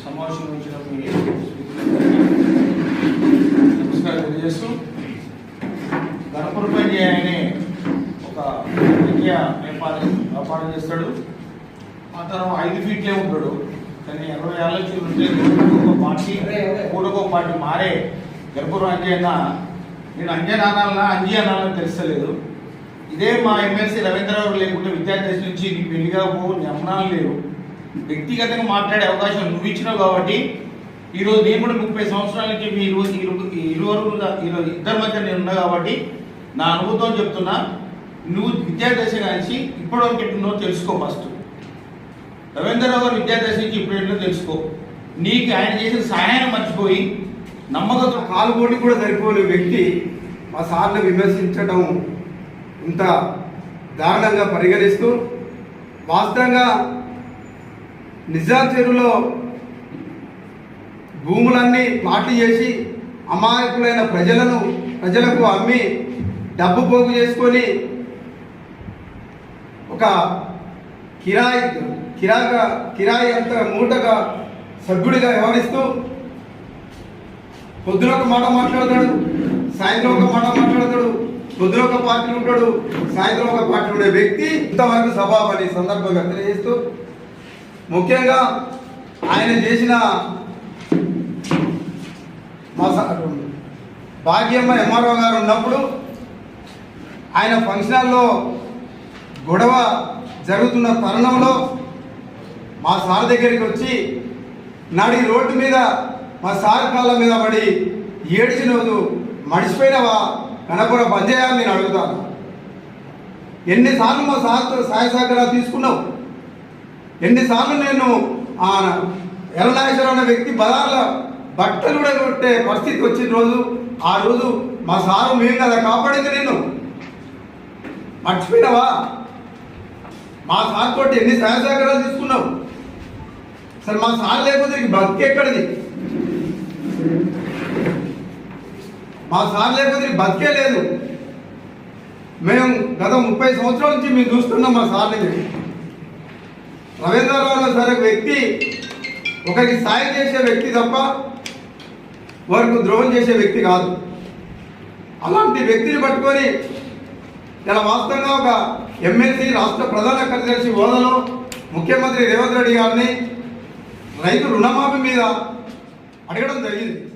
సమావేశం వచ్చిన మీ నమస్కారం. తెలియజేస్తూ గణపురపల్లి అనే ఒక విద్య వ్యాపారం వ్యాపారం చేస్తాడు అతను ఐదు ఫీట్లే ఉంటాడు కానీ ఇరవై ఏళ్ళ నుంచి ఉంటే రోజుకొక పార్టీ కూడకో పార్టీ మారే గణపురం అంజయ్యన నేను అంజన్ అనాలనా అంజీ అనాలని తెలుస్తలేదు. ఇదే మా ఎమ్మెల్సీ రవీంద్రరావు లేకుంటే విద్యార్థి నుంచి నీ పెళ్ళిగా పోవు నీ అమ్మనాలు వ్యక్తిగతంగా మాట్లాడే అవకాశం నువ్వు ఇచ్చినావు కాబట్టి ఈరోజు నేను కూడా ముప్పై సంవత్సరాల నుంచి మీ ఇరు ఇరువరు ఈరోజు ఇద్దరి మధ్య నేను ఉన్నా కాబట్టి నా అనుభూతం చెప్తున్నా నువ్వు విద్యాదశ కలిసి ఇప్పుడు ఎట్టున్నావు తెలుసుకో ఫస్ట్. రవీంద్రరావు గారు విద్యాదశ నుంచి ఇప్పుడు ఎట్లా తెలుసుకో. నీకు ఆయన చేసిన సహాయాన్ని మర్చిపోయి నమ్మకంతో కాలుగోటి కూడా సరిపోని వ్యక్తి మా సార్ని విమర్శించడం ఇంత దారుణంగా పరిగణిస్తూ వాస్తవంగా నిజాం చెరువులో భూములన్నీ ప్లాట్లు చేసి అమాయకులైన ప్రజలను ప్రజలకు అమ్మి డబ్బు పోగు చేసుకొని ఒక కిరాయి కిరాగా కిరాయి అంత మూటగా సభ్యుడిగా వ్యవహరిస్తూ పొద్దున ఒక మాట మాట్లాడతాడు సాయంత్రం ఒక మాట మాట్లాడతాడు పొద్దున ఒక పార్టీ ఉంటాడు సాయంత్రం ఒక పార్టీ ఉండే వ్యక్తి ఇంతవరకు సభాపని సందర్భంగా తెలియజేస్తూ ముఖ్యంగా ఆయన చేసిన మా భాగ్యమ్మ ఎంఆర్ఓ గారు ఉన్నప్పుడు ఆయన ఫంక్షన్ హాల్లో గొడవ జరుగుతున్న తరుణంలో మా సార్ దగ్గరికి వచ్చి నడి రోడ్డు మీద మా సార్ కాళ్ళ మీద పడి ఏడ్చిన రోజు మడిచిపోయినవా కనపడ బంద్ నేను అడుగుతాను ఎన్నిసార్లు మా సార్తో సాయ సహకారాలు తీసుకున్నావు? ఎన్నిసార్లు నేను ఆ ఎర్రనాగేశ్వరరావు అనే వ్యక్తి బదాల బట్టలు కూడా కొట్టే పరిస్థితి వచ్చిన రోజు ఆ రోజు మా సారు మేము కదా కాపాడింది నేను మర్చిపోయినావా? మా సార్ తోటి ఎన్ని సహాయ సహకారాలు తీసుకున్నావు? సరే మా సార్ లేకపోతే నీకు బతికి ఎక్కడిది మా సార్ లేకపోతే బతికే లేదు. మేము గత ముప్పై సంవత్సరాల నుంచి మేము చూస్తున్నాం మా సార్ని. రవీంద్రరావు సార్ ఒక వ్యక్తి ఒకరికి సాయం చేసే వ్యక్తి తప్ప వారికి ద్రోహం చేసే వ్యక్తి కాదు. అలాంటి వ్యక్తిని పట్టుకొని ఇలా వాస్తవంగా ఒక ఎమ్మెల్సీ రాష్ట్ర ప్రధాన కార్యదర్శి హోదాలో ముఖ్యమంత్రి రేవంత్ రెడ్డి గారిని రైతు రుణమాఫీ మీద అడగడం జరిగింది.